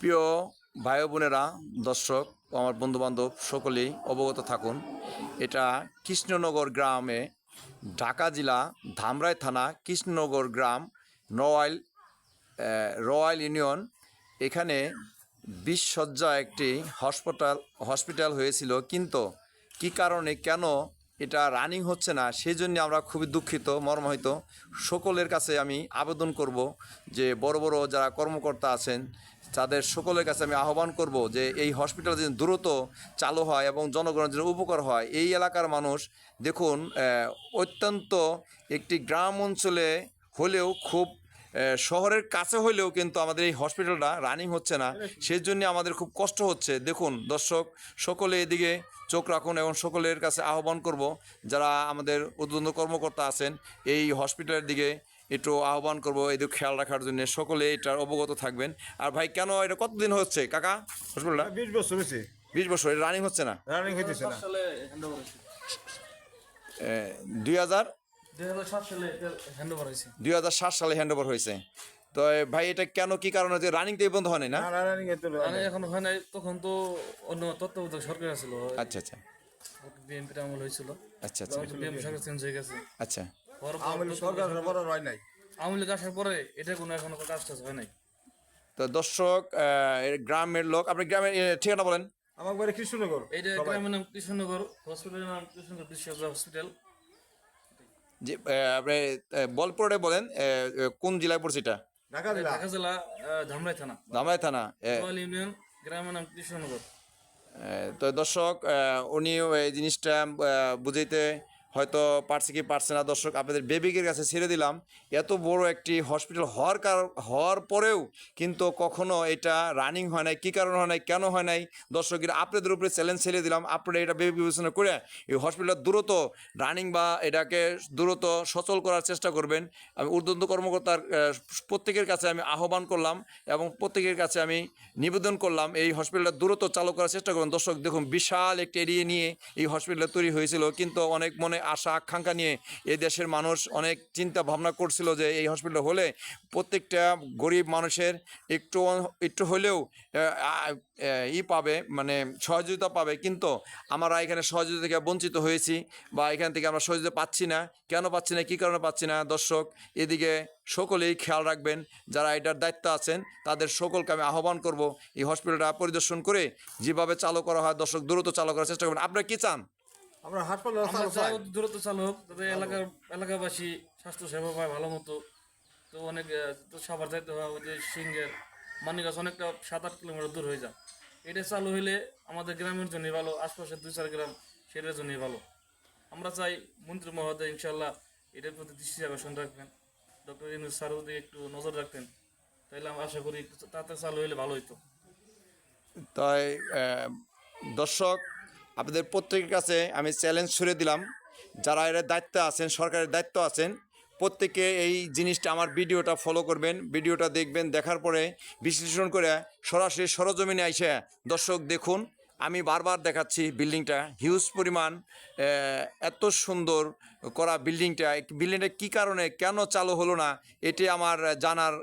প্রিয় ভাই বোনেরা দর্শক আমার বন্ধুবান্ধব সকলেই অবগত থাকুন এটা কৃষ্ণনগর গ্রামে ঢাকা জেলা ধামরাই থানা কৃষ্ণনগর গ্রাম আহ, রয়্যাল ইউনিয়ন। এখানে বিশ সজ্জা একটি হসপিটাল হসপিটাল হয়েছিল কিন্তু কি কারণে কেন এটা রানিং হচ্ছে না সেই জন্য আমরা খুবই দুঃখিত, মর্মাহিত। সকলের কাছে আমি আবেদন করব যে বড় বড় যারা কর্মকর্তা আছেন, তাদের সকলের কাছে আমি আহ্বান করব যে এই হসপিটাল যেন দ্রুত চালু হয় এবং জনগণের জন্য উপকার হয়। এই এলাকার মানুষ, দেখুন অত্যন্ত একটি গ্রাম অঞ্চলে হলেও খুব শহরের কাছে হলেও কিন্তু আমাদের এই হসপিটালটা রানিং হচ্ছে না। সেই জন্য আমাদের খুব কষ্ট হচ্ছে। দেখুন দর্শক সকলে এদিকে চোখ রাখুন এবং সকলের কাছে আহ্বান করব যারা আমাদের উদ্বন্ধ কর্মকর্তা আছেন এই হসপিটালের দিকে একটু আহ্বান করব এদিকে খেয়াল রাখার জন্য। সকলে এটার অবগত থাকবেন। আর ভাই কেন এটা কতদিন হচ্ছে? কাকা হসপিটালটা বিশ বছর হয়েছে। বিশ বছর রানিং হচ্ছে না? রানিং হইতেছে না। দুই হাজার দুই হাজার সাত সালে হ্যান্ড ওভার হয়েছে। তো ভাই এটা কেন কি কারণে? যে রানিং তো বন্ধ হয় না? না রানিং এখন হয় নাই তখন তো অন্য তত্ত্বাবধায়ক সরকার ছিল আচ্ছা আচ্ছা। বিএনপির আমল হয়েছিল। আচ্ছা আচ্ছা। বিএনপি সরকার চেঞ্জ হয়ে গেছে। আচ্ছা। সরকার হয় নাই। আওয়ামী লীগ আসার পরে এটা কোনো এখনও কাজ টাজ হয় নাই। তো দর্শক আহ, গ্রামের লোক আপনি গ্রামের ঠিকানা বলেন। আমার বাড়ি কৃষ্ণনগর। গ্রামের নাম কৃষ্ণনগর হসপিটালের নাম কৃষ্ণনগর বিশ্ব হসপিটাল যে আহ, আপনি বলপুরে বলেন কোন জেলায় পড়ছে এটা? ঢাকা জেলা। ঢাকা জেলা ধামরাই থানা। ধামরাই থানা ইউনিয়ন গ্রামের নাম কৃষ্ণনগর। আহ, তো দর্শক উনি উনিও এই জিনিসটা আহ, বুঝাইতে হয়তো পারছে কি পারছে না। দর্শক, আপনাদের বেবিকের কাছে ছেড়ে দিলাম। এত বড় একটি হসপিটাল হওয়ার কার, হওয়ার পরেও কিন্তু কখনো এটা রানিং হয় নাই। কী কারণ হয় নাই, কেন হয় নাই? দর্শকের আপনাদের উপরে চ্যালেঞ্জ ছেড়ে দিলাম। আপনারা এটা বিবেক বিবেচনা করে এই হসপিটাল দ্রুত রানিং বা এটাকে দ্রুত সচল করার চেষ্টা করবেন। আমি ঊর্ধ্বতন কর্মকর্তার প্রত্যেকের কাছে আমি আহ্বান করলাম এবং প্রত্যেকের কাছে আমি নিবেদন করলাম এই হসপিটালটা দ্রুত চালু করার চেষ্টা করবেন। দর্শক, দেখুন, বিশাল একটি এরিয়া নিয়ে এই হসপিটালটা তৈরি হয়েছিল। কিন্তু অনেক মনে আশা, আকাঙ্ক্ষা নিয়ে এই দেশের মানুষ অনেক চিন্তা ভাবনা করছিল যে এই হসপিটাল হলে প্রত্যেকটা গরিব মানুষের একটু একটু হলেও ই পাবে মানে সহযোগিতা পাবে। কিন্তু আমরা এখানে সহযোগিতা থেকে বঞ্চিত হয়েছি বা এখান থেকে আমরা সহযোগিতা পাচ্ছি না। কেন পাচ্ছি না? কী কারণে পাচ্ছি না? দর্শক, এদিকে সকলেই খেয়াল রাখবেন, যারা এটার দায়িত্ব আছেন, তাদের সকলকে আমি আহ্বান করব, এই হসপিটালটা পরিদর্শন করে যেভাবে চালু করা হয়, দর্শক দ্রুত চালু করার চেষ্টা করবেন। আপনারা কি চান? আমরা হাসপাতাল আমরা চালু চাই। অতি দ্রুত চালু হোক যাতে এলাকার এলাকাবাসী স্বাস্থ্য সেবা পায় ভালো মতো। তো অনেক তো সবার যাইতে হয় ওই যে সিঙ্গের মানিকাছ অনেকটা সাত আট কিলোমিটার দূর হয়ে যায় এটা চালু হইলে আমাদের গ্রামের জন্যই ভালো আশপাশের দুই চার গ্রাম সেটার জন্যই ভালো। আমরা চাই মন্ত্রী মহোদয় ইনশাল্লাহ এটার প্রতি দৃষ্টি আকর্ষণ রাখবেন। ডক্টর ইনুস স্যার যদি একটু নজর রাখতেন। তাহলে আমরা আশা করি তাতে চালু হইলে ভালো হইতো। তাই দর্শক আপনাদের প্রত্যেকের কাছে আমি চ্যালেঞ্জ ছুড়ে দিলাম। যারা এর দায়িত্ব আছেন, সরকারের দায়িত্ব আছেন, প্রত্যেকে এই জিনিসটা আমার ভিডিওটা ফলো করবেন। ভিডিওটা দেখবেন, দেখার পরে বিশ্লেষণ করে সরাসরি সরজমিনে আইসা দর্শক দেখুন। আমি বারবার দেখাচ্ছি বিল্ডিংটা। হিউজ পরিমাণ এত সুন্দর করা বিল্ডিংটা। বিল্ডিংটা কী কারণে, কেন চালু হলো না, এটি আমার জানার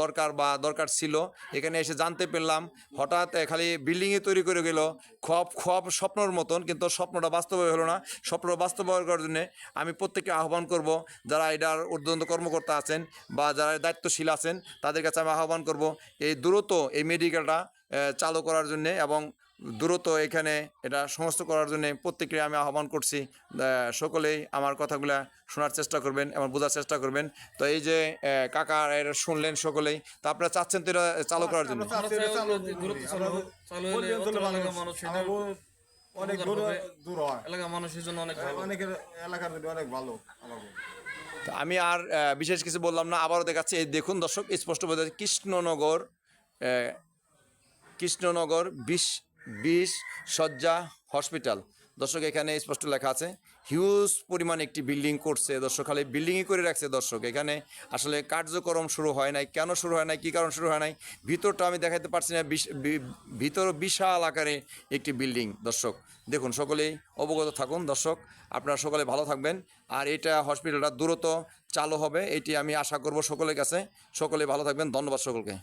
দরকার বা দরকার ছিল। এখানে এসে জানতে পারলাম হঠাৎ খালি বিল্ডিংয়ে তৈরি করে গেল। খব খব স্বপ্নর মতন, কিন্তু স্বপ্নটা বাস্তবায়ন হলো না। স্বপ্ন বাস্তবায়ন করার জন্যে আমি প্রত্যেককে আহ্বান করব, যারা এটার ঊর্ধ্বতন কর্মকর্তা আছেন বা যারা দায়িত্বশীল আছেন, তাদের কাছে আমি আহ্বান করব, এই দ্রুত এই মেডিকেলটা চালু করার জন্যে এবং দ্রুত এখানে এটা সমস্ত করার জন্য প্রত্যেককে আমি আহ্বান করছি সকলেই আমার কথাগুলা শোনার চেষ্টা করবেন এবং বোঝার চেষ্টা করবেন। তো এই যে আহ, কাকা এর শুনলেন সকলেই তো আপনারা চাচ্ছেন তো এটা চালু করার জন্য? অনেক দূর হয়। এলাকার মানুষের জন্য অনেক ভালো। অনেকের এলাকার অনেক ভালো আমি আর আহ, বিশেষ কিছু বললাম না আবারও দেখাচ্ছি। এই দেখুন দর্শক স্পষ্ট বোঝা কৃষ্ণনগর আহ, কৃষ্ণনগর বিশ বিশ শয্যা হসপিটাল। দর্শক, এখানে স্পষ্ট লেখা আছে, হিউজ পরিমাণ একটি বিল্ডিং করছে। দর্শক, খালি বিল্ডিংই করে রাখছে দর্শক। এখানে আসলে কার্যক্রম শুরু হয় নাই। কেন শুরু হয় নাই? কী কারণ শুরু হয় নাই? ভিতরটা আমি দেখাতে পারছি না। ভিতর বিশাল আকারে একটি বিল্ডিং। দর্শক, দেখুন, সকলেই অবগত থাকুন। দর্শক, আপনারা সকলে ভালো থাকবেন। আর এটা হসপিটালটা দ্রুত চালু হবে, এটি আমি আশা করব সকলের কাছে। সকলে ভালো থাকবেন। ধন্যবাদ সকলকে।